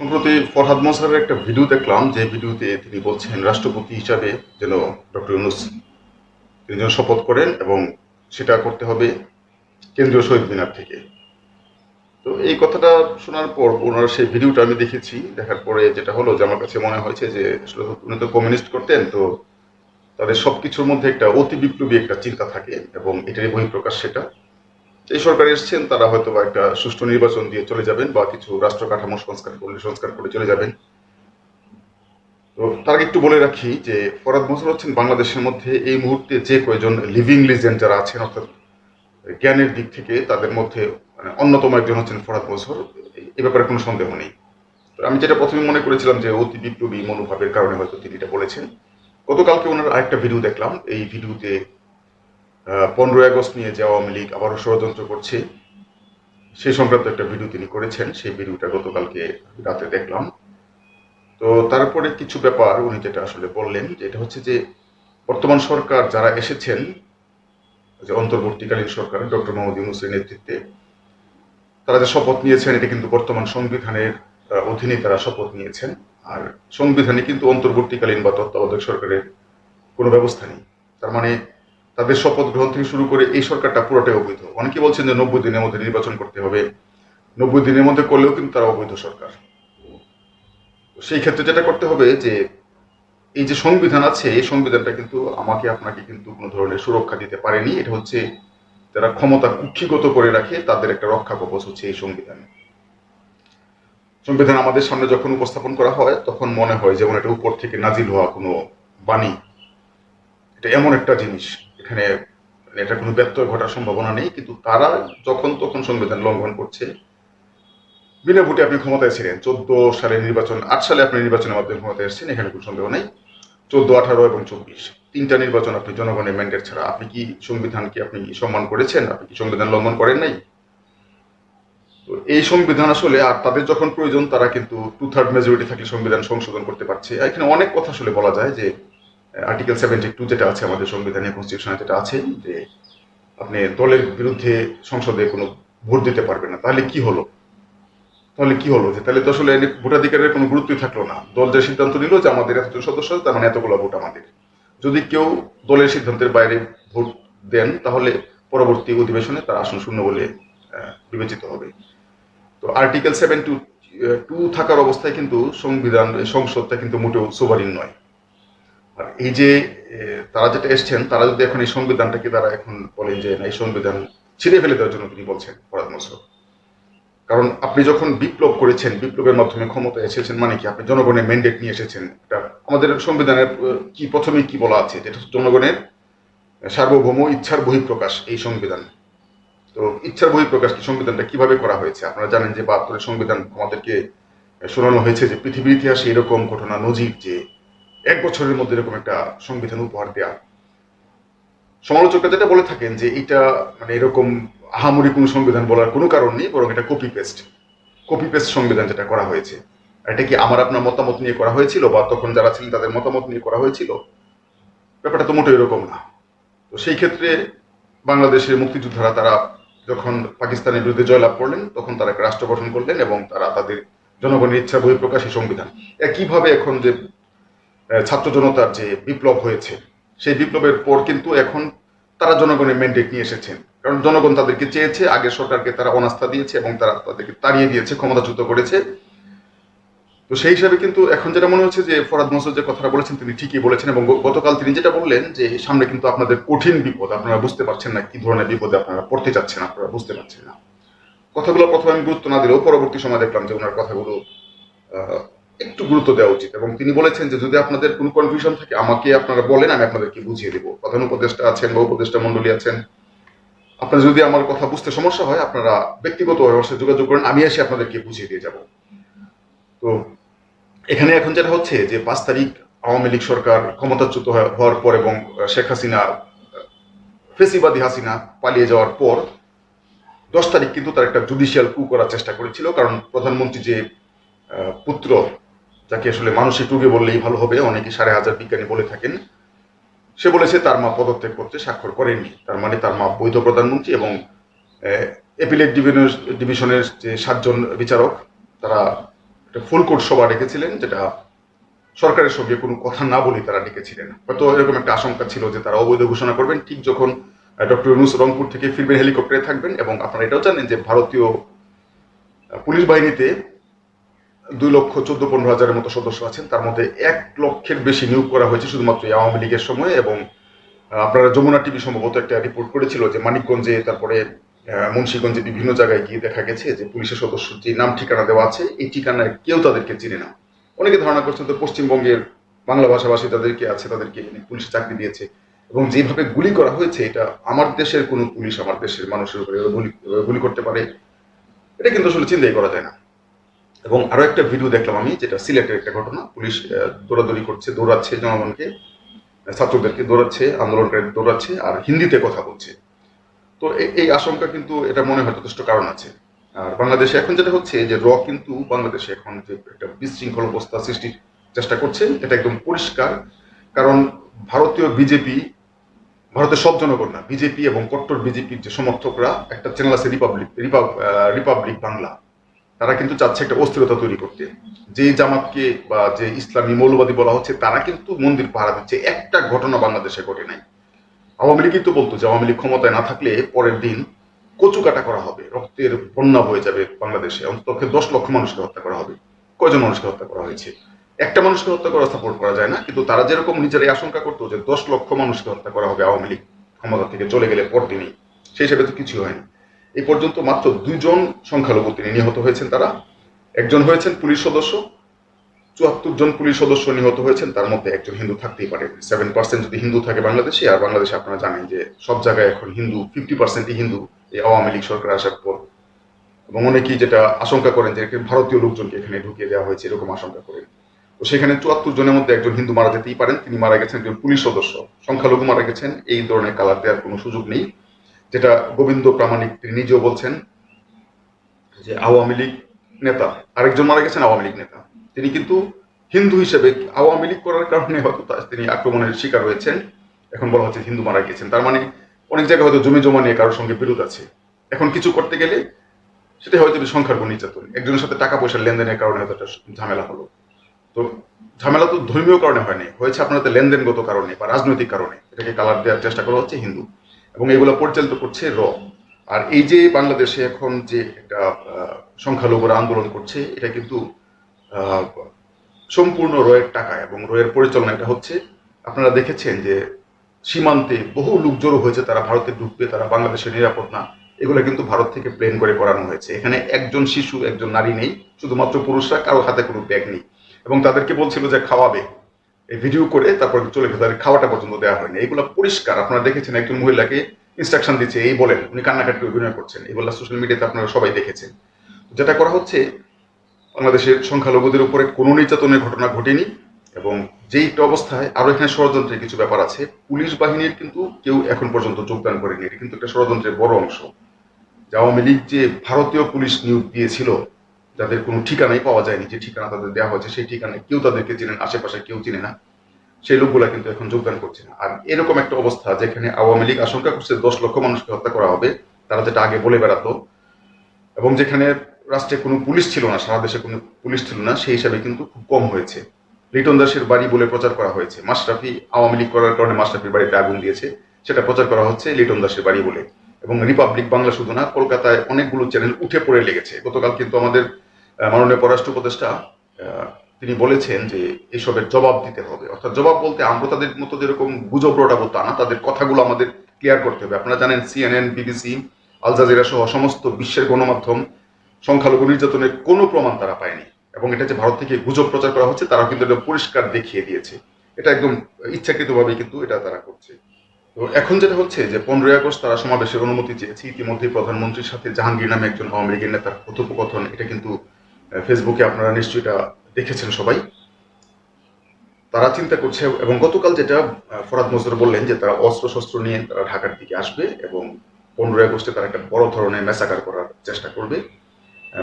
সম্প্রতি ফরহাদ মোসারের একটা ভিডিও দেখলাম, যে ভিডিওতে তিনি বলছেন, রাষ্ট্রপতি হিসাবে যেন ডক্টর ইউনুস তিনি যেন শপথ করেন এবং সেটা করতে হবে কেন্দ্রীয় শহীদ মিনার থেকে। তো এই কথাটা শোনার পর ওনার সেই ভিডিওটা আমি দেখেছি, দেখার পরে যেটা হলো যে আমার কাছে মনে হয়েছে যে আসলে উনি তো কমিউনিস্ট করতেন, তো তাদের সব কিছুর মধ্যে একটা অতি বিপ্লবী একটা চিন্তা থাকে এবং এটারই বহিঃপ্রকাশ সেটা। এই সরকার এসছেন, তারা হয়তো বা একটা সুষ্ঠু নির্বাচন দিয়ে চলে যাবেন বা কিছু রাষ্ট্র কাঠামো সংস্কার করলে, সংস্কার করে চলে যাবেন। তো তার একটু বলে রাখি যে ফরাদ মজুর হচ্ছেন বাংলাদেশের মধ্যে এই মুহূর্তে যে কয়েকজন লিভিং লিজেন্ড যারা আছেন, অর্থাৎ জ্ঞানের দিক থেকে তাদের মধ্যে অন্যতম একজন হচ্ছেন ফরাদ মজুর এ ব্যাপারে কোনো সন্দেহ নেই। আমি যেটা প্রথমে মনে করেছিলাম যে অতি বিপ্লবী মনোভাবের কারণে হয়তো তিনি এটা বলেছেন। গতকালকে ওনার আরেকটা ভিডিও দেখলাম। এই ভিডিওতে পনেরোই আগস্ট নিয়ে যে আওয়ামী লীগ আবারও ষড়যন্ত্র করছে সেই সংক্রান্ত একটা ভিডিও তিনি করেছেন, সেই ভিডিওটা গতকালকে রাতে দেখলাম। তো তারপরে কিছু ব্যাপার উনি যেটা আসলে বললেন, যে এটা হচ্ছে যে বর্তমান সরকার যারা এসেছেন, যে অন্তর্বর্তীকালীন সরকার, ডক্টর মোহাম্মদ ইউনুসের নেতৃত্বে, তারা যে শপথ নিয়েছেন, এটা কিন্তু বর্তমান সংবিধানের অধীনে তারা শপথ নিয়েছেন। আর সংবিধানে কিন্তু অন্তর্বর্তীকালীন বা তত্ত্বাবধায়ক সরকারের কোনো ব্যবস্থা নেই। তার মানে তাদের শপথ গ্রহণ থেকে শুরু করে এই সরকারটা পুরোটাই অবৈধ। অনেকে বলছেন যে নব্বই দিনের মধ্যে নির্বাচন করতে হবে। নব্বই দিনের মধ্যে করলেও কিন্তু তারা অবৈধ সরকার। সেই ক্ষেত্রে যেটা করতে হবে যে, এই যে সংবিধান আছে, এই সংবিধানটা কিন্তু আমাকে, আপনাকে কিন্তু কোনো ধরনের সুরক্ষা দিতে পারেনি। এটা হচ্ছে যারা ক্ষমতা কুক্ষিগত করে রাখে, তাদের একটা রক্ষা কবচ হচ্ছে এই সংবিধান। সংবিধান আমাদের সামনে যখন উপস্থাপন করা হয়, তখন মনে হয় যেমন এটা উপর থেকে নাজিল হওয়া কোনো বাণী। এটা এমন একটা জিনিস। এখানে এটা কোনো ব্যত্যয় ঘটার সম্ভাবনা নেই, কিন্তু তারা যখন তখন সংবিধান লঙ্ঘন করছে। বিনা ভোটে আপনি ক্ষমতায় ছিলেন, চোদ্দ সালে নির্বাচন, আট সালে আপনি নির্বাচনের মাধ্যমে ক্ষমতায় এসেছেন, এখানে কোনো সন্দেহ নেই। চোদ্দ, আঠারো এবং চব্বিশ, তিনটা নির্বাচন আপনি জনগণের ম্যান্ডেট ছাড়া আপনি কি সংবিধানকে আপনি সম্মান করেছেন? আপনি কি সংবিধান লঙ্ঘন করেন নাই? তো এই সংবিধান আসলে, আর তাদের যখন প্রয়োজন, তারা কিন্তু টু থার্ড মেজরিটি থাকলে সংবিধান সংশোধন করতে পারছে। এখানে অনেক কথা আসলে বলা যায় যে আর্টিকেল সেভেন্টি টু যেটা আছে আমাদের সংবিধানে কনস্টিটিউশনে যেটা আছে যে আপনি দলের বিরুদ্ধে সংসদে কোনো ভোট দিতে পারবেন না, তাহলে কি হলো? তাহলে কি হলো? যে তাহলে তো আসলে ভোটাধিকারের কোনো গুরুত্বই থাকল না। দল যে সিদ্ধান্ত নিল যে আমাদের এতজন সদস্য, তার মানে এতগুলো ভোট আমাদের। যদি কেউ দলের সিদ্ধান্তের বাইরে ভোট দেন, তাহলে পরবর্তী অধিবেশনে তার আসন শূন্য বলে বিবেচিত হবে। তো আর্টিকেল সেভেন টু টু থাকার অবস্থায় কিন্তু সংবিধান, সংসদটা কিন্তু মোটেও সোভারিন নয়। আর এই যে তারা যেটা এসছেন, তারা যদি এখন এই সংবিধানটাকে তারা এখন বলেন যে না, এই সংবিধান ছিঁড়ে ফেলে দেওয়ার জন্য তিনি বলছেন, ফরাদ মসরফ কারণ আপনি যখন বিপ্লব করেছেন, বিপ্লবের মাধ্যমে ক্ষমতায় এসেছেন মানে কি? আপনি জনগণের ম্যান্ডেট নিয়ে এসেছেন। এটা আমাদের সংবিধানের কি প্রথমে কি বলা আছে? যেটা জনগণের সার্বভৌম ইচ্ছার বহিঃপ্রকাশ এই সংবিধান। তো ইচ্ছার বহিঃপ্রকাশ কি সংবিধানটা কীভাবে করা হয়েছে? আপনারা জানেন যে বাহাত্তরের সংবিধান আমাদেরকে শোনানো হয়েছে যে পৃথিবীর ইতিহাসে এরকম ঘটনা নজির যে এক বছরের মধ্যে এরকম একটা সংবিধান উপহার দেয়া। সমালোচকরা যেটা বলে থাকেন যে এটা মানে এরকম আহামরি কোনো সংবিধান বলার কোনো কারণ নেই, বরং এটা কপি পেস্ট কপি পেস্ট সংবিধান যেটা করা হয়েছে। এটা কি আমার আপনার মতামত নিয়ে করা হয়েছিল বা তখন যারা ছিলেন তাদের মতামত নিয়ে করা হয়েছিল? ব্যাপারটা তো মোটেও এরকম না। তো সেই ক্ষেত্রে বাংলাদেশের মুক্তিযোদ্ধারা তারা যখন পাকিস্তানের বিরুদ্ধে জয়লাভ করলেন, তখন তারা রাষ্ট্র গঠন করলেন এবং তারা তাদের জনগণের ইচ্ছা বহিঃপ্রকাশ সংবিধান। একইভাবে এখন যে ছাত্র জনতার যে বিপ্লব হয়েছে, সেই বিপ্লবের পর কিন্তু এখন তারা জনগণের ম্যান্ডেট নিয়ে এসেছেন। কারণ জনগণ তাদেরকে চেয়েছে, আগে সরকারকে তারা অনাস্থা দিয়েছে এবং তারা তাদেরকে তাড়িয়ে দিয়েছে, ক্ষমতাচ্যুত করেছে। তো সেই হিসাবে কিন্তু এখন যেটা মনে হচ্ছে যে ফরাদ মসুদ যে কথাটা বলেছেন, তিনি ঠিকই বলেছেন এবং গতকাল তিনি যেটা বললেন যে সামনে কিন্তু আপনাদের কঠিন বিপদ, আপনারা বুঝতে পারছেন না কি ধরনের বিপদে আপনারা পড়তে চাচ্ছেন, আপনারা বুঝতে পারছেন না। কথাগুলো প্রথমে আমি গুরুত্ব না দিলেও পরবর্তী সময় দেখলাম যে ওনার কথাগুলো একটু গুরুত্ব দেওয়া উচিত। এবং তিনি বলেছেন যে, যদি আপনাদের কোনো কনফিউশন থাকে, আমাকে আপনারা বলেন, আমি আপনাদেরকে বুঝিয়ে দেবো। প্রধান উপদেষ্টা আছেন বা উপদেষ্টা মন্ডলী আছেন। আপনার যদি আমার কথা বুঝতে সমস্যা হয়, আপনারা ব্যক্তিগত আমার যোগাযোগ করেন, আমি এসে আপনাদেরকে বুঝিয়ে দিয়ে যাব। তো, এখানে এখন যেটা হচ্ছে যে, পাঁচ তারিখ আওয়ামী লীগ সরকার ক্ষমতাচ্যুত হওয়ার পর এবং শেখ হাসিনা, ফেসিবাদী হাসিনা পালিয়ে যাওয়ার পর, দশ তারিখ কিন্তু তার একটা জুডিশিয়াল কু করার চেষ্টা করেছিল। কারণ প্রধানমন্ত্রী যে পুত্র যাকে আসলে মানসিক রোগে বললেই ভালো হবে, অনেকে সাড়ে হাজার বিজ্ঞানী বলে থাকেন। সে বলেছে, তার মা পদত্যাগ করতে স্বাক্ষর করেননি। তার মানে তার মা বৈধ প্রধানমন্ত্রী এবং এপিলেট ডিভিশনের যে সাতজন বিচারক, তারা একটা ফুল কোর্ট সভা ডেকেছিলেন, যেটা সরকারের সঙ্গে কোনো কথা না বলে তারা ডেকেছিলেন। হয়তো এরকম একটা আশঙ্কা ছিল যে তারা অবৈধ ঘোষণা করবেন, ঠিক যখন ডক্টর ইউনুস রংপুর থেকে ফিরবেন হেলিকপ্টারে থাকবেন এবং আপনারা এটাও জানেন যে ভারতীয় পুলিশ বাহিনীতে দুই লক্ষ চোদ্দ, পনেরো হাজারের মতো সদস্য আছেন। তার মধ্যে এক লক্ষের বেশি নিয়োগ করা হয়েছে শুধুমাত্র আওয়ামী লীগের সময় এবং আপনারা যমুনা টিভি সম্ভবত একটা রিপোর্ট করেছিল যে মানিকগঞ্জে, তারপরে মুন্সিগঞ্জে বিভিন্ন জায়গায় গিয়ে দেখা গেছে যে পুলিশের সদস্য যে নাম ঠিকানা দেওয়া আছে, এই ঠিকানায় কেউ তাদেরকে চিনে না। অনেকে ধারণা করছেন তো পশ্চিমবঙ্গের বাংলা ভাষাভাষী তাদেরকে আছে, তাদেরকে পুলিশ চাকরি দিয়েছে। এবং যেভাবে গুলি করা হয়েছে, এটা আমার দেশের কোনো পুলিশ, আমার দেশের মানুষের উপরে গুলি গুলি করতে পারে, এটা কিন্তু আসলে চিন্তাই করা যায় না। এবং আরও একটা ভিডিও দেখলাম আমি, যেটা সিলেটের একটা ঘটনা। পুলিশ দৌড়াদৌড়ি করছে, দৌড়াচ্ছে, জনগণকে ছাত্রদেরকে দৌড়াচ্ছে আন্দোলনকারী দৌড়াচ্ছে আর হিন্দিতে কথা বলছে। তো এই আশঙ্কা কিন্তু, এটা মনে হয় যথেষ্ট কারণ আছে। আর বাংলাদেশে এখন যেটা হচ্ছে, যে র কিন্তু বাংলাদেশে এখন যে একটা বিশৃঙ্খল অবস্থা সৃষ্টির চেষ্টা করছে, এটা একদম পরিষ্কার। কারণ ভারতীয় বিজেপি, ভারতের সব জনগণ না, বিজেপি এবং কট্টর বিজেপির যে সমর্থকরা, একটা চ্যানেল আছে রিপাবলিক রিপাবলিক বাংলা। তারা কিন্তু চাচ্ছে একটা অস্থিরতা তৈরি করতে। যে জামাতকে বা যে ইসলামী মৌলবাদী বলা হচ্ছে, তারা কিন্তু মন্দির পাহারা দিচ্ছে। একটা ঘটনা বাংলাদেশে ঘটে নাই। আওয়ামী লীগ কিন্তু বলতো যে, আওয়ামী লীগ ক্ষমতায় না থাকলে পরের দিন কচু কাটা করা হবে। রক্তের বন্যা হয়ে যাবে বাংলাদেশে। অন্তত দশ লক্ষ মানুষকে হত্যা করা হবে। কয়জন মানুষকে হত্যা করা হয়েছে? একটা মানুষকে হত্যা করা সাপোর্ট করা যায় না। কিন্তু তারা যেরকম নিজেরাই আশঙ্কা করতো যে, দশ লক্ষ মানুষকে হত্যা করা হবে আওয়ামী লীগ ক্ষমতা থেকে চলে গেলে পরদিনই। সেই হিসেবে তো কিছু হয়নি এই পর্যন্ত মাত্র দুইজন সংখ্যালঘু তিনি নিহত হয়েছেন তারা। একজন হয়েছেন পুলিশ সদস্য, চুয়াত্তর জন পুলিশ সদস্য নিহত হয়েছেন, তার মধ্যে একজন হিন্দু থাকতেই পারে। সেভেন পার্সেন্ট যদি হিন্দু থাকে বাংলাদেশে, আর বাংলাদেশে আপনারা জানেন যে সব জায়গায় এখন হিন্দু ফিফটি পার্সেন্টই হিন্দু এই আওয়ামী লীগ সরকার আসার পর। এবং অনেকেই যেটা আশঙ্কা করেন যে ভারতীয় লোকজনকে এখানে ঢুকিয়ে দেওয়া হয়েছে, এরকম আশঙ্কা করেন তো সেখানে চুয়াত্তর জনের মধ্যে একজন হিন্দু মারা যেতেই পারেন, তিনি মারা গেছেন একজন পুলিশ সদস্য। সংখ্যালঘু মারা গেছেন, এই ধরনের কালার দেওয়ার কোনো সুযোগ নেই। যেটা গোবিন্দ প্রামাণিক তিনি নিজেও বলছেন যে আওয়ামী লীগ নেতা, আরেকজন মারা গেছেন আওয়ামী লীগ নেতা। তিনি কিন্তু হিন্দু হিসেবে আওয়ামী লীগ করার কারণে হয়তো তিনি আক্রমণের শিকার হয়েছেন। এখন বলা হচ্ছে হিন্দু মারা গিয়েছেন তার মানে অনেক জায়গায় হয়তো জমি জমা নিয়ে কারোর সঙ্গে বিরোধ আছে। এখন কিছু করতে গেলে সেটা হয়তো সংখ্যার নির্যাতন। একজনের সাথে টাকা পয়সার লেনদেনের কারণে হয়তো একটা ঝামেলা হলো। তো ঝামেলা তো ধর্মীয় কারণে হয়নি হয়েছে আপনাদের লেনদেনগত কারণে বা রাজনৈতিক কারণে। এটাকে কালার দেওয়ার চেষ্টা করা হচ্ছে হিন্দু। এবং এগুলো পরিচালিত করছে র। আর এই যে বাংলাদেশে এখন যে একটা সংখ্যালঘুরা আন্দোলন করছে, এটা কিন্তু সম্পূর্ণ রয়ের টাকা এবং রয়ের পরিচালনা এটা হচ্ছে। আপনারা দেখেছেন যে সীমান্তে বহু লোক জড়ো হয়েছে, তারা ভারতে ঢুকবে, তারা বাংলাদেশে নিরাপদ না। এগুলো কিন্তু ভারত থেকে প্লেন করে করানো হয়েছে। এখানে একজন শিশু, একজন নারী নেই, শুধুমাত্র পুরুষরা, কারও হাতে কোনো ব্যাগ নেই। এবং তাদেরকে বলছিল যে খাওয়াবে। ভিডিও করে তারপর চলে গেছে, তাদের খাওয়াটা পর্যন্ত দেওয়া হয়নি। এগুলো পরিষ্কার। আপনারা দেখেছেন একজন মহিলাকে ইনস্ট্রাকশন দিচ্ছে, এই বলেন, উনি কান্নাকাটি অভিনয় করছেন। এগুলো সোশ্যাল মিডিয়াতে আপনারা সবাই দেখেছেন। যেটা করা হচ্ছে, বাংলাদেশের সংখ্যালঘুদের উপরে কোনো নির্যাতনের ঘটনা ঘটেনি এবং যেই একটা অবস্থায়, আরও এখানে ষড়যন্ত্রের কিছু ব্যাপার আছে। পুলিশ বাহিনীর কিন্তু কেউ এখন পর্যন্ত যোগদান করেনি। এটা কিন্তু একটা ষড়যন্ত্রের বড় অংশ। আওয়ামী লীগ যে ভারতীয় পুলিশ নিয়োগ দিয়েছিল, যাদের কোনো ঠিকানাই পাওয়া যায়নি, যে ঠিকানা তাদের দেওয়া হয়েছে, সেই ঠিকানায় কেউ তাদেরকে চেনেন, আশেপাশে কেউ চিনে না। সেই লোকগুলা কিন্তু এখন যোগদান করছে। না আর এরকম একটা অবস্থা যেখানে আওয়ামী লীগ আশঙ্কা করছে দশ লক্ষ মানুষকে হত্যা করা হবে, তারা যেটা আগে বলে বেড়াতো, এবং যেখানে রাষ্ট্রে কোনো পুলিশ ছিল না, সারা দেশে কোনো পুলিশ ছিল না, সেই হিসাবে কিন্তু খুব কম হয়েছে। লিটন দাসের বাড়ি বলে প্রচার করা হয়েছে। মাশরাফি আওয়ামী লীগ করার কারণে মাশরাফির বাড়িতে আগুন দিয়েছে, সেটা প্রচার করা হচ্ছে লিটন দাসের বাড়ি বলে। এবং রিপাবলিক বাংলা শুধু না, কলকাতায় অনেকগুলো চ্যানেল উঠে পড়ে লেগেছে। গতকাল কিন্তু আমাদের মাননীয় পররাষ্ট্র উপদেষ্টা তিনি বলেছেন যে এসবের জবাব দিতে হবে। অর্থাৎ জবাব বলতে আমরা তাদের মতো যেরকম গুজব রটাবো তা না, তাদের কথাগুলো আমাদের ক্লিয়ার করতে হবে। আপনারা জানেন সিএনএন বিবিসি আল জাজিরা সহ সমস্ত বিশ্বের গণমাধ্যম সংখ্যালঘু নির্যাতনের কোনো প্রমাণ তারা পায়নি। এবং এটা যে ভারত থেকে গুজব প্রচার করা হচ্ছে তারা কিন্তু এটা পরিষ্কার দেখিয়ে দিয়েছে। এটা একদম ইচ্ছাকৃতভাবে কিন্তু এটা তারা করছে। তো এখন যেটা হচ্ছে যে পনেরোই আগস্ট তারা সমাবেশের অনুমতি চেয়েছে। ইতিমধ্যে প্রধানমন্ত্রীর সাথে জাহাঙ্গীর নামে একজন আওয়ামী লীগের নেতার কথোপকথন, এটা কিন্তু ফেসবুকে আপনারা নিশ্চয়ই এটা দেখেছেন সবাই। তারা চিন্তা করছে এবং গতকাল যেটা ফরাদ মজুর বললেন যে তারা অস্ত্র শস্ত্র নিয়ে তারা ঢাকার দিকে আসবে এবং পনেরোই আগস্টে তারা একটা বড় ধরনের মেসাকার করার চেষ্টা করবে।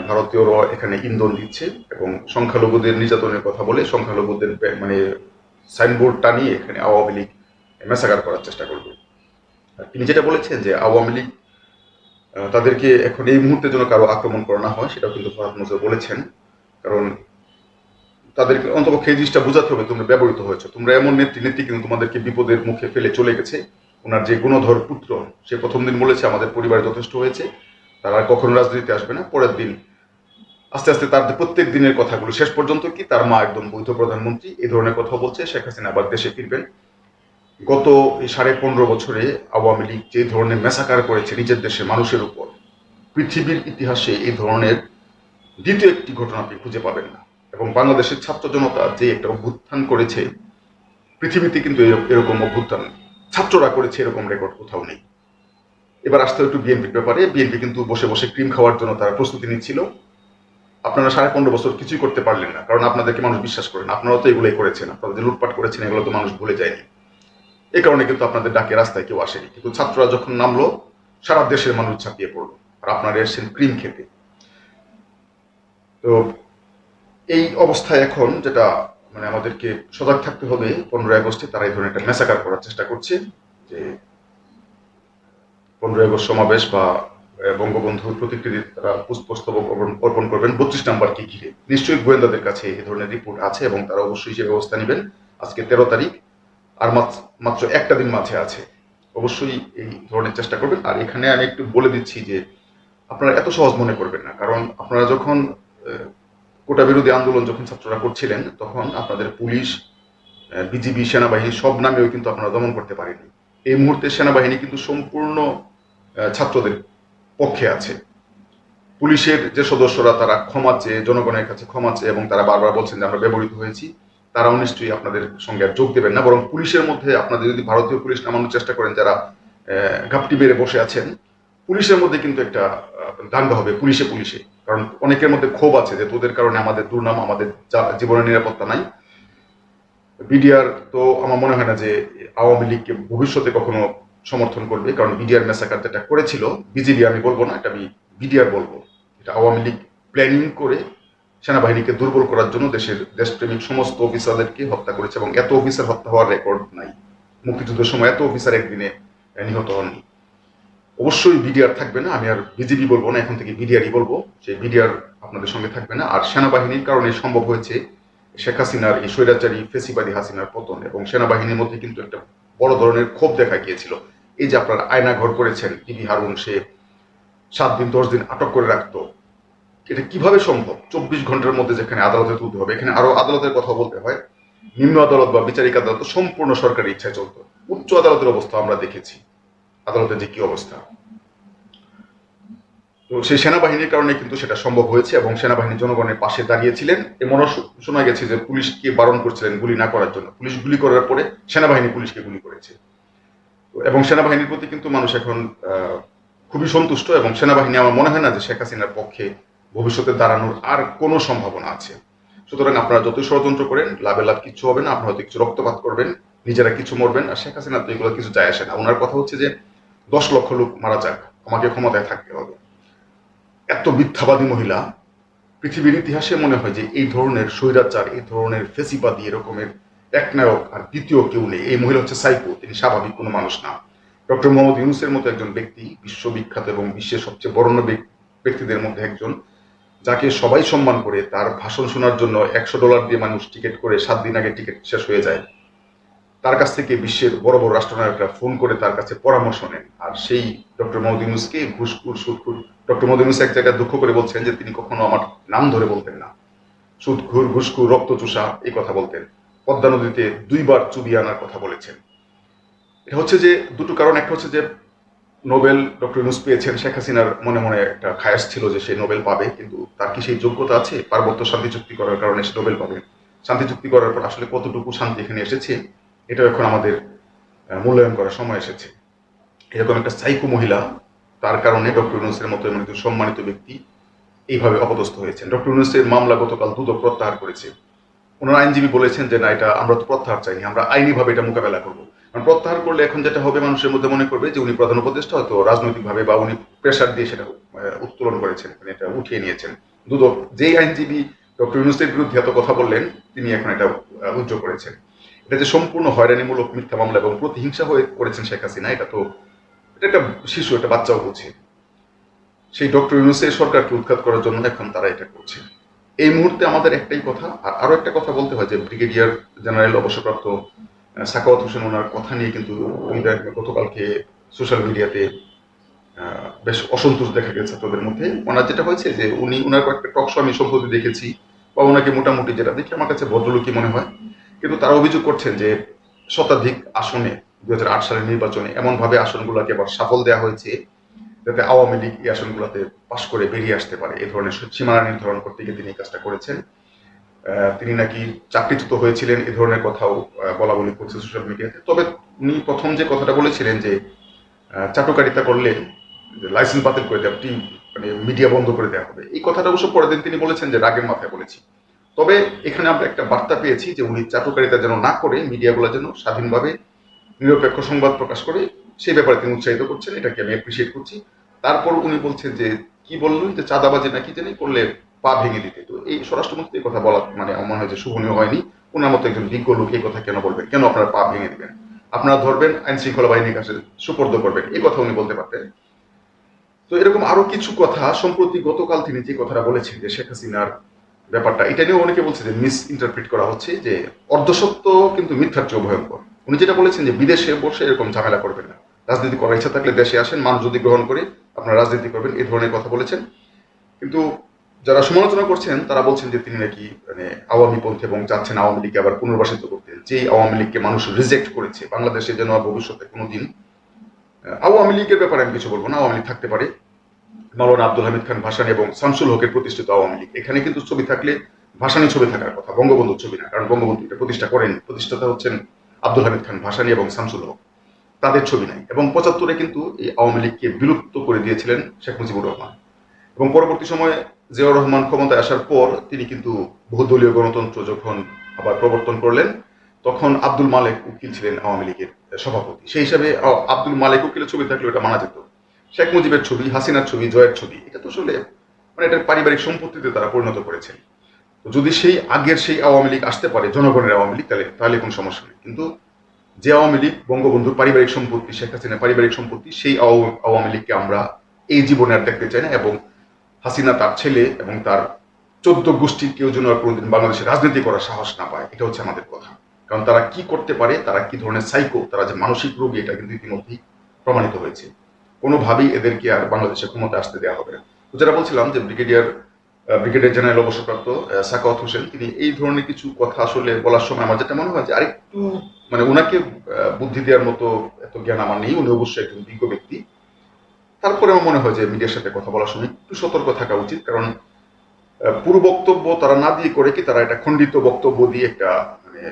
ভারতীয়রা এখানে ইন্ধন দিচ্ছে এবং সংখ্যালঘুদের নির্যাতনের কথা বলে সংখ্যালঘুদের মানে সাইনবোর্ড টানিয়ে এখানে আওয়ামী লীগ ম্যাসাকার করার চেষ্টা করবে। তিনি যেটা বলেছেন যে আওয়ামী লীগ তাদেরকে এখন এই মুহূর্তে যেন কারও আক্রমণ করা না হয়, সেটাও কিন্তু ফরাদ মজুর বলেছেন। কারণ তাদেরকে অন্তপক্ষে এই জিনিসটা বোঝাতে হবে, তোমরা ব্যবহৃত হয়েছে। তোমরা এমন নেত্রী নেত্রী কিন্তু তোমাদেরকে বিপদের মুখে ফেলে চলে গেছে। ওনার যে গুণধর পুত্র, সে প্রথম দিন বলেছে, আমাদের পরিবার যথেষ্ট হয়েছে। তারা আর কখনো রাজনীতিতে আসবে না। পরের দিন আস্তে আস্তে তার প্রত্যেক দিনের কথাগুলো শেষ পর্যন্ত কি? তার মা একদম বৈধ প্রধানমন্ত্রী এই ধরনের কথা বলছে। শেখ হাসিনা আবার দেশে ফিরবেন। গত এই সাড়ে পনেরো বছরে আওয়ামী লীগ যে ধরনের মেসাকার করেছে নিজের দেশের মানুষের উপর, পৃথিবীর ইতিহাসে এই ধরনের দ্বিতীয় একটি ঘটনা আপনি খুঁজে পাবেন না। এবং বাংলাদেশের ছাত্র জনতা যে একটা অভ্যুত্থান করেছে, পৃথিবীতে কিন্তু এরকম অভ্যুত্থান, ছাত্ররা করেছে এরকম রেকর্ড কোথাও নেই। এবার আসতে একটু বিএনপির ব্যাপারে, বিএনপি কিন্তু বসে বসে ক্রিম খাওয়ার জন্য তারা প্রস্তুতি নিচ্ছিল। আপনারা সাড়ে পনেরো বছর কিছুই করতে পারলেন না, কারণ আপনাদেরকে মানুষ বিশ্বাস করেন আপনারাও তো এগুলোই করেছেন, আপনারা যে লুটপাট করেছেন এগুলো তো মানুষ ভুলে যায়নি। এই কারণে কিন্তু আপনাদের ডাকে রাস্তায় কেউ আসেনি, কিন্তু ছাত্ররা যখন নামলো, সারা দেশের মানুষ ছাপিয়ে পড়ল, আর আপনারা এসেছেন ক্রিম খেতে। তো এই অবস্থায় এখন যেটা মানে আমাদেরকে সজাগ থাকতে হবে, পনেরোই আগস্টে তারা এই ধরনের একটা মেসাকার করার চেষ্টা করছে, যে পনেরোই আগস্ট সমাবেশ বা বঙ্গবন্ধুর প্রতিকৃতি তারা পুষ্পস্তবক অর্পণ- করবেন। বত্রিশ নাম্বারকে ঘিরে নিশ্চয়ই গোয়েন্দাদের কাছে এই ধরনের রিপোর্ট আছে এবং তারা অবশ্যই সে ব্যবস্থা নেবেন। আজকে তেরো তারিখ, আর মাত্র- একটা দিন মাঝে আছে। অবশ্যই এই ধরনের চেষ্টা করবেন। আর এখানে আমি একটু বলে দিচ্ছি যে, আপনারা এত সহজ মনে করবেন না। কারণ আপনারা যখন কোটা বিরোধী আন্দোলন যখন ছাত্ররা করছিলেন, তখন আপনাদের পুলিশ বিজিবি, সেনাবাহিনী সব নামেও কিন্তু আপনারা দমন করতে পারেননি। এই মুহূর্তে সেনাবাহিনী কিন্তু সম্পূর্ণ ছাত্রদের পক্ষে আছে। পুলিশের যে সদস্যরা, তারা ক্ষমা চেয়ে, জনগণের কাছে ক্ষমা চেয়ে এবং তারা বারবার বলছেন যে আমরা ব্যবহৃত হয়েছি, তারাও নিশ্চয়ই আপনাদের সঙ্গে আর যোগ দেবেন না। বরং পুলিশের মধ্যে আপনাদের যদি ভারতীয় পুলিশ নামানোর চেষ্টা করেন, যারা ঘাপটি বেড়ে বসে আছেন পুলিশের মধ্যে কিন্তু একটা দাঙ্গা হবে, পুলিশে পুলিশে। কারণ অনেকের মধ্যে ক্ষোভ আছে যে তোদের কারণে আমাদের দুর্নাম, আমাদের জীবনের নিরাপত্তা নাই। বিডিআর তো আমার মনে হয় না যে আওয়ামী লীগকে ভবিষ্যতে কখনো সমর্থন করবে, কারণ বিডিআর মেসাকার যেটা করেছিল বিজেপি আমি বলব না, এটা আমি বিডিআর বলব। এটা আওয়ামী লীগ প্ল্যানিং করে সেনাবাহিনীকে দুর্বল করার জন্য দেশের দেশপ্রেমিক সমস্ত অফিসারদেরকে হত্যা করেছে এবং এত অফিসার হত্যা হওয়ার রেকর্ড নাই। মুক্তিযুদ্ধের সময় এত অফিসার একদিনে নিহত হননি। অবশ্যই বিডিআর থাকবে না, আমি আর বিজেপি বলব না, এখন থেকে বিডিআরই বলব যে বিডিআর আপনাদের সঙ্গে থাকবে না। আর সেনাবাহিনীর কারণে সম্ভব হয়েছে শেখ হাসিনার এই স্বৈরাচারী ফেসিবাদী হাসিনার পতন এবং সেনাবাহিনীর মধ্যে কিন্তু একটা বড় ধরনের ক্ষোভ দেখা গিয়েছিল। এই যে আপনার আয়না ঘর করেছেন টিভি হারুন, সে সাত দিন, দশ দিন আটক করে রাখতো, এটা কীভাবে সম্ভব? চব্বিশ ঘণ্টার মধ্যে যেখানে আদালতে তুলতে হবে, এখানে আরও আদালতের কথা বলতে হয়, নিম্ন আদালত বা বিচারিক আদালত সম্পূর্ণ সরকারি ইচ্ছায় চলত। উচ্চ আদালতের অবস্থা আমরা দেখেছি। আদালতের যে কি অবস্থা? তো সেই সেনাবাহিনীর কারণে কিন্তু সেটা সম্ভব হয়েছে এবং সেনাবাহিনী জনগণের পাশে দাঁড়িয়েছিলেন। এমনও শোনা গেছে যে পুলিশকে বারণ করছিলেন গুলি না করার জন্য। পুলিশ গুলি করার পরে সেনাবাহিনী পুলিশকে গুলি করেছে। এবং সেনাবাহিনীর প্রতি কিন্তু মানুষ এখন খুবই সন্তুষ্ট এবং সেনাবাহিনী আমার মনে হয় না যে শেখ হাসিনার পক্ষে ভবিষ্যতে দাঁড়ানোর আর কোনো সম্ভাবনা আছে। সুতরাং আপনারা যতই ষড়যন্ত্র করেন, লাভে লাভ কিছু হবে না আপনারা হয়তো কিছু রক্তপাত করবেন, নিজেরা কিছু মরবেন, আর শেখ হাসিনা তো এগুলো কিছু যায় আসে না। ওনার কথা হচ্ছে যে দশ লক্ষ লোক মারা যাক, আমাকে ক্ষমতায় থাকতে হবে। এত মিথ্যাবাদী মহিলা, পৃথিবীর ইতিহাসে মনে হয় যে এই ধরনের স্বৈরাচার, এই ধরনের ফেসিবাদী এরকমের একনায়ক আর দ্বিতীয় কেউ নেই। এই মহিলা হচ্ছে সাইকো, তিনি স্বাভাবিক কোনো মানুষ না। ডক্টর মোহাম্মদ ইউনুসের মতো একজন ব্যক্তি, বিশ্ববিখ্যাত এবং বিশ্বের সবচেয়ে বরণ্য ব্যক- ব্যক্তিদের মধ্যে একজন, যাকে সবাই সম্মান করে, তার ভাষণ শোনার জন্য একশো ডলার দিয়ে মানুষ টিকিট করে সাত দিন আগে টিকিট শেষ হয়ে যায়। তার কাছ থেকে বিশ্বের বড় বড় রাষ্ট্রনায়করা ফোন করে তার কাছে পরামর্শ নেন। আর সেই ডক্টর মোহাম্মদ ইউনুসকে সুদখুর, ডক্টর মোহাম্মদ এক জায়গায় দুঃখ করে বলছেন যে তিনি কখনো আমার নাম ধরে বলতেন না। সুদঘুর ঘুষখুর, রক্তচুষা এই কথা বলতেন। পদ্মা নদীতে দুইবার চুবি আনার কথা বলেছেন। এটা হচ্ছে যে দুটো কারণ। একটা হচ্ছে যে নোবেল ডক্টর ইউনুস পেয়েছেন, শেখ হাসিনার মনে মনে একটা খায়াস ছিল যে সে নোবেল পাবে, কিন্তু তার কি সেই যোগ্যতা আছে? পার্বত্য শান্তি চুক্তি করার কারণে সে নোবেল পাবে। শান্তি চুক্তি করার পর আসলে কতটুকু শান্তি এখানে এসেছে? এটা এখন আমাদের মূল্যায়ন করার সময় এসেছে। এরকম একটা সাইকো মহিলা, তার কারণে ডক্টর ইউনুসের মতো এমন একজন সম্মানিত ব্যক্তি এইভাবে অপদস্থ হয়েছেন। ডক্টর ইউনুসের মামলা গতকাল দুদক প্রত্যাহার করেছে। ওনার আইনজীবী বলেছেন যে, না, এটা আমরা তো প্রত্যাহার চাইনি, আমরা আইনিভাবে এটা মোকাবেলা করব। কারণ প্রত্যাহার করলে এখন যেটা হবে, মানুষের মধ্যে মনে করবে যে, উনি প্রধান উপদেষ্টা, হয়তো রাজনৈতিকভাবে বা উনি প্রেশার দিয়ে সেটা উত্তোলন করেছেন মানে এটা উঠিয়ে নিয়েছেন। দুদক, যেই আইনজীবী ডক্টর ইউনুসের বিরুদ্ধে এত কথা বললেন, তিনি এখন এটা উজ্জ্ব করেছেন। এটা যে সম্পূর্ণ হয়রানিমূলক মিথ্যা মামলা এবং প্রতিহিংসা হয়ে করেছেন শেখ হাসিনা, এটা তো এটা একটা শিশু, একটা বাচ্চাও বুঝে। সেই ডক্টর ইউনুসের সরকারকে উৎখাত করার জন্য এখন তারা এটা করছে। এই মুহূর্তে আমাদের একটাই কথা, আর আরও একটা কথা বলতে হয় যে ব্রিগেডিয়ার জেনারেল অবসরপ্রাপ্ত সাকাওয়াত হোসেন ওনার কথা নিয়ে কিন্তু গতকালকে সোশ্যাল মিডিয়াতে বেশ অসন্তোষ দেখা গেছে ছাত্রদের মধ্যে। ওনার যেটা হয়েছে যে উনি ওনার কয়েকটা টক শো আমি সম্প্রতি দেখেছি, বা ওনাকে মোটামুটি যেটা দেখে আমার কাছে ভদ্রলোকই মনে হয়। কিন্তু তারা অভিযোগ করছেন যে শতাধিক আসনে দুহাজার আট সালের নির্বাচনে এমনভাবে আসনগুলোকে আবার সাফল দেওয়া হয়েছে যাতে আওয়ামী লীগ এই আসনগুলোতে পাশ করে বেরিয়ে আসতে পারে। এ ধরনের সীমানা নির্ধারণ করতে গিয়ে তিনি কাজটা করেছেন। তিনি নাকি চাকরিচ্যুত হয়েছিলেন, এ ধরনের কথাও বলা বলি করছে সোশ্যাল মিডিয়াতে তবে উনি প্রথম যে কথাটা বলেছিলেন যে চাটুকারিতা করলে লাইসেন্স বাতিল করে দেওয়া, টিম মানে মিডিয়া বন্ধ করে দেওয়া হবে, এই কথাটা অবশ্য পরের দিন তিনি বলেছেন যে রাগের মাথায় বলেছি। তবে এখানে আমরা একটা বার্তা পেয়েছি যে উনি চাটুকারিতা যেন না করে মিডিয়াগুলো যেন স্বাধীনভাবে নিরপেক্ষ সংবাদ প্রকাশ করে সেই ব্যাপারে তিনি উৎসাহিত করছেন, এটাকে আমি অ্যাপ্রিসিয়েট করছি। তারপর উনি বলছেন যে, কি বললেন যে চাঁদাবাজি নাকি জানি করলে পা ভেঙে দিতে। তো এই স্বরাষ্ট্রমন্ত্রী কথা বলা মানে মনে হয় যে শুভনীয় হয়নি। ওনার মতো একজন বিজ্ঞ লোক এই কথা কেন বলবেন? কেন আপনারা পা ভেঙে দিবেন? আপনারা ধরবেন, আইন শৃঙ্খলা বাহিনীর কাছে সুপর্দ করবেন। এই কথা উনি বলতে পারতেন। তো এরকম আরও কিছু কথা, সম্প্রতি গতকাল তিনি যে কথাটা বলেছেন যে শেখ হাসিনার ব্যাপারটা। এটা নিয়ে অনেকে বলছে যে মিস ইন্টারপ্রিট করা হচ্ছে যে অর্ধসত্য কিন্তু মিথ্যার চেয়ে ভয়ঙ্কর। উনি যেটা বলেছেন যে বিদেশে বসে এরকম ঝামেলা করবেন না। রাজনীতি করার ইচ্ছা থাকলে দেশে আসেন মানুষ যদি গ্রহণ করে আপনারা রাজনীতি করবেন, এই ধরনের কথা বলেছেন। কিন্তু যারা সমালোচনা করছেন, তারা বলছেন যে তিনি নাকি মানে আওয়ামী পন্থী এবং চাচ্ছেন আওয়ামী লীগকে আবার পুনর্বাসিত করতে। যেই আওয়ামী লীগকে মানুষ রিজেক্ট করেছে, বাংলাদেশে যেন আর ভবিষ্যতে কোনোদিন আওয়ামী লীগের ব্যাপারে আমি কিছু বলব না, আওয়ামী লীগ থাকতে পারে। মাওলানা আব্দুল হামিদ খান ভাসানী এবং শামসুল হকের প্রতিষ্ঠিত আওয়ামী লীগ। এখানে কিন্তু ছবি থাকলে ভাসানী ছবি থাকার কথা বঙ্গবন্ধুর ছবি না, কারণ বঙ্গবন্ধু এটা প্রতিষ্ঠা করেন। প্রতিষ্ঠাতা হচ্ছেন আব্দুল হামিদ খান ভাসানী এবং শামসুল হক। তাদের ছবি নাই। এবং পঁচাত্তরে কিন্তু এই আওয়ামী লীগকে বিলুপ্ত করে দিয়েছিলেন শেখ মুজিবুর রহমান। এবং পরবর্তী সময়ে জিয়াউর রহমান ক্ষমতায় আসার পর তিনি কিন্তু বহুদলীয় গণতন্ত্র যখন আবার প্রবর্তন করলেন, তখন আব্দুল মালেক উকিল ছিলেন আওয়ামী লীগের সভাপতি। সেই হিসাবে আব্দুল মালেক উকিলের ছবি থাকলে ওটা মানা যেত। শেখ মুজিবের ছবি, হাসিনার ছবি, জয়ের ছবি, এটা তো আসলে মানে এটা পারিবারিক সম্পত্তিতে তারা পরিণত করেছেন। তো যদি সেই আগের সেই আওয়ামী লীগ আসতে পারে, জনগণের আওয়ামী লীগ, তাহলে তাহলে কোনো সমস্যা নেই। কিন্তু যে আওয়ামী লীগ, বঙ্গবন্ধুর পারিবারিক সম্পত্তি, শেখ হাসিনার পারিবারিক সম্পত্তি, সেই আওয়ামী লীগকে আমরা এই জীবনে আর দেখতে চাই না এবং হাসিনা তার ছেলে এবং তার চোদ্দ গোষ্ঠীর কেউ যেন কোনোদিন বাংলাদেশে রাজনীতি করার সাহস না পায়, এটা হচ্ছে আমাদের কথা। কারণ তারা কি করতে পারে, তারা কি ধরনের সাইকো তারা যে মানসিক রোগী, এটা কিন্তু ইতিমধ্যেই প্রমাণিত হয়েছে। কোনোভাবেই এদেরকে আর বাংলাদেশে ক্ষমতা আসতে দেওয়া হবে না। তো যেটা বলছিলাম যে ব্রিগেডিয়ার ব্রিগেডিয়ার জেনারেল অবসরপ্রাপ্ত সাকাওয়াত হোসেন, তিনি এই ধরনের কিছু কথা আসলে বলার সময় আমার যেটা মনে হয় যে আরেকটু মানে ওনাকে বুদ্ধি দেওয়ার মতো এত জ্ঞান আমার নেই। উনি অবশ্যই একজন বিজ্ঞ ব্যক্তি। তারপরে আমার মনে হয় যে মিডিয়ার সাথে কথা বলার সময় একটু সতর্ক থাকা উচিত। কারণ পুরো বক্তব্য তারা না দিয়ে করে কি তারা একটা খণ্ডিত বক্তব্য দিয়ে একটা মানে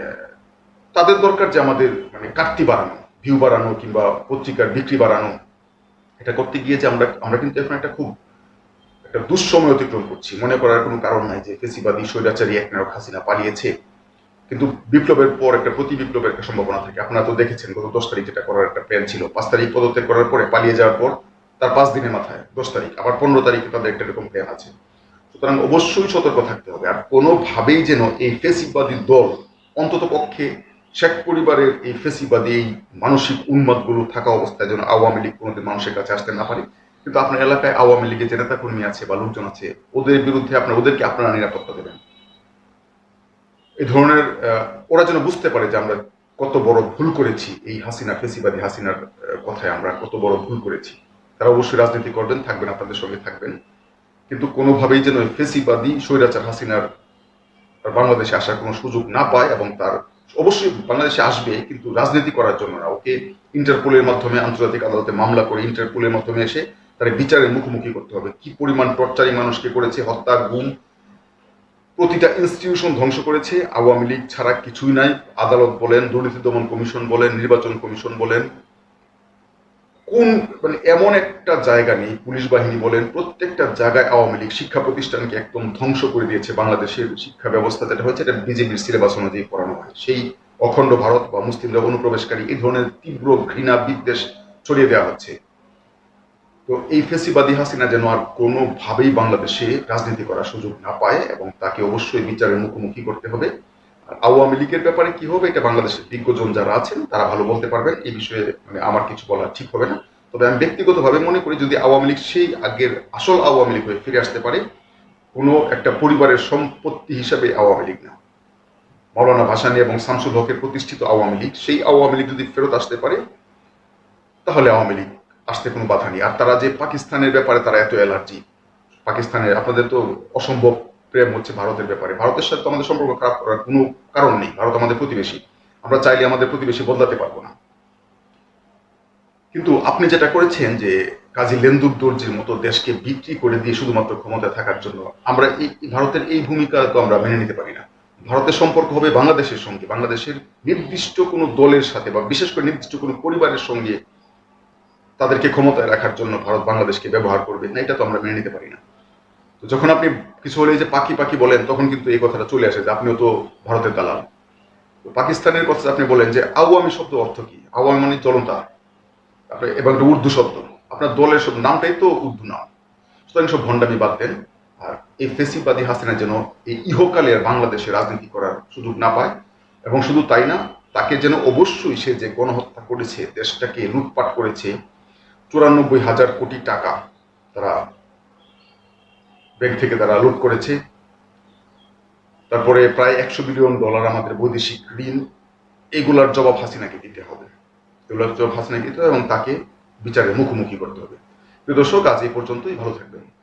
তাদের দরকার যে আমাদের মানে কাটতি বাড়ানো ভিউ বাড়ানো কিংবা পত্রিকার বিক্রি বাড়ানো। এটা করতে গিয়ে যে আমরা আমরা কিন্তু এখন একটা খুব একটা দুঃসময় অতিক্রম করছি। মনে করার কোনো কারণ নাই যে ফেসিবাদী, স্বৈরাচারী এক নায়ক হাসিনা পালিয়েছে। কিন্তু বিপ্লবের পর একটা, প্রতি বিপ্লবের একটা সম্ভাবনা থাকে। আপনারা তো দেখেছেন, গত দশ তারিখ যেটা করার একটা প্ল্যান ছিল। পাঁচ তারিখ পদত্যাগ করার পরে, পালিয়ে যাওয়ার পর, তার পাঁচ দিনের মাথায়, দশ তারিখ, আবার পনেরো তারিখে তাদের একটা এরকম প্ল্যান আছে। সুতরাং অবশ্যই সতর্ক থাকতে হবে। আর কোনোভাবেই যেন এই ফেসিবাদী দল অন্তত পক্ষে শেখ পরিবারের এই ফেসিবাদী এই মানসিক উন্মাদগুলো থাকা অবস্থায় যেন আওয়ামী লীগ কোনোদিন মানুষের কাছে আসতে না পারে। কিন্তু আপনার এলাকায় আওয়ামী লীগের যে নেতা কর্মী আছে বা লোকজন আছে, ওদের বিরুদ্ধে আপনার ওদেরকে আপনারা নিরাপত্তা দেবেন। এই ধরনের ওরা যেন বুঝতে পারে যে আমরা কত বড় ভুল করেছি এই হাসিনা, ফেসিবাদী হাসিনার কথায় আমরা কত বড় ভুল করেছি। তারা অবশ্যই রাজনীতি করবেন, থাকবেন, আপনাদের সঙ্গে থাকবেন। কিন্তু কোনোভাবেই যেন ফেসিবাদী, স্বৈরাচার হাসিনার বাংলাদেশে আসার কোনো সুযোগ না পায় এবং তার অবশ্যই বাংলাদেশে আসবে, কিন্তু রাজনীতি করার জন্য না। ওকে ইন্টারপোলের মাধ্যমে, আন্তর্জাতিক আদালতে মামলা করে ইন্টারপোলের মাধ্যমে এসে তার বিচারের মুখোমুখি করতে হবে। কি পরিমাণ টর্চারিং মানুষকে করেছে, হত্যা, গুম, প্রতিটা ইনস্টিটিউশন ধ্বংস করেছে। আওয়ামী লীগ ছাড়া কিছুই নাই। আদালত বলেন, দুর্নীতি দমন কমিশন বলেন, নির্বাচন কমিশন বলেন কোন মানে এমন একটা জায়গা নেই, পুলিশ বাহিনী বলেন, প্রত্যেকটা জায়গায় আওয়ামী লীগ শিক্ষা প্রতিষ্ঠানকে একদম ধ্বংস করে দিয়েছে বাংলাদেশের শিক্ষা ব্যবস্থা, যেটা হয়েছে এটা বিজেপির সিলেবাস অনুযায়ী পড়ানো হয়। সেই অখণ্ড ভারত বা মুসলিমরা অনুপ্রবেশকারী এই ধরনের তীব্র ঘৃণা বিদ্বেষ ছড়িয়ে দেওয়া হচ্ছে। তো এই ফেসিবাদী হাসিনা যেন আর কোনোভাবেই বাংলাদেশে রাজনীতি করার সুযোগ না পায় এবং তাকে অবশ্যই বিচারের মুখোমুখি করতে হবে। আওয়ামী লীগের ব্যাপারে কি হবে, এটা বাংলাদেশের বিজ্ঞজন যারা আছেন, তারা ভালো বলতে পারবেন। এই বিষয়ে মানে আমার কিছু বলা ঠিক হবে না। তবে আমি ব্যক্তিগতভাবে মনে করি, যদি আওয়ামী লীগ সেই আগের আসল আওয়ামী লীগ হয়ে ফিরে আসতে পারে, কোনো একটা পরিবারের সম্পত্তি হিসাবে আওয়ামী লীগ না। মৌলানা ভাসানী এবং শামসুল হকের প্রতিষ্ঠিত আওয়ামী লীগ, সেই আওয়ামী লীগ যদি ফেরত আসতে পারে, তাহলে আওয়ামী লীগ আসতে কোনো বাধা নেই। আর তারা যে পাকিস্তানের ব্যাপারে তারা এত অ্যালার্জি পাকিস্তানের, আপনাদের তো অসম্ভব প্রেম হচ্ছে ভারতের ব্যাপারে। ভারতের সাথে তো আমাদের সম্পর্ক খারাপ করার কোনো কারণ নেই। ভারত আমাদের প্রতিবেশী। আমরা চাইলে আমাদের প্রতিবেশী বদলাতে পারব না। কিন্তু আপনি যেটা করেছেন যে কাজী লেন্দুর দর্জির মতো দেশকে বিক্রি করে দিয়ে শুধুমাত্র ক্ষমতায় থাকার জন্য, আমরা এই ভারতের এই ভূমিকা তো আমরা মেনে নিতে পারি না। ভারতের সম্পর্ক হবে বাংলাদেশের সঙ্গে। বাংলাদেশের নির্দিষ্ট কোনো দলের সাথে বা বিশেষ করে নির্দিষ্ট কোনো পরিবারের সঙ্গে তাদেরকে ক্ষমতায় রাখার জন্য ভারত বাংলাদেশকে ব্যবহার করবে না। এটা তো আমরা মেনে নিতে পারি না। যখন আপনি কিছু হলে যে পাখি পাখি বলেন, তখন কিন্তু এই কথাটা চলে আসে যে আপনিও তো ভারতের দালাল। পাকিস্তানের কথা আপনি বলেন যে আওয়ামী শব্দ অর্থ কি? আওয়ামী মানে চলন্তা এবং একটা উর্দু শব্দ। আপনার দলের সব নামটাই তো উর্দু নাম সুতরাং সব ভণ্ডামি বাদ দেন। আর এই ফেসিবাদী হাসিনা যেন এই ইহকালের বাংলাদেশে রাজনীতি করার সুযোগ না পায়, এবং শুধু তাই না, তাকে যেন অবশ্যই সে যে গণহত্যা করেছে, দেশটাকে লুটপাট করেছে, চুরানব্বই হাজার কোটি টাকা তারা ব্যাংক থেকে তারা লুট করেছে। তারপরে প্রায় একশো বিলিয়ন ডলার আমাদের বৈদেশিক ঋণ, এগুলার জবাব হাসিনাকে দিতে হবে। এগুলোর জবাব হাসিনাকে দিতে হবে এবং তাকে বিচারের মুখোমুখি করতে হবে। প্রিয় দর্শক, আজ এই পর্যন্তই। ভালো থাকবেন।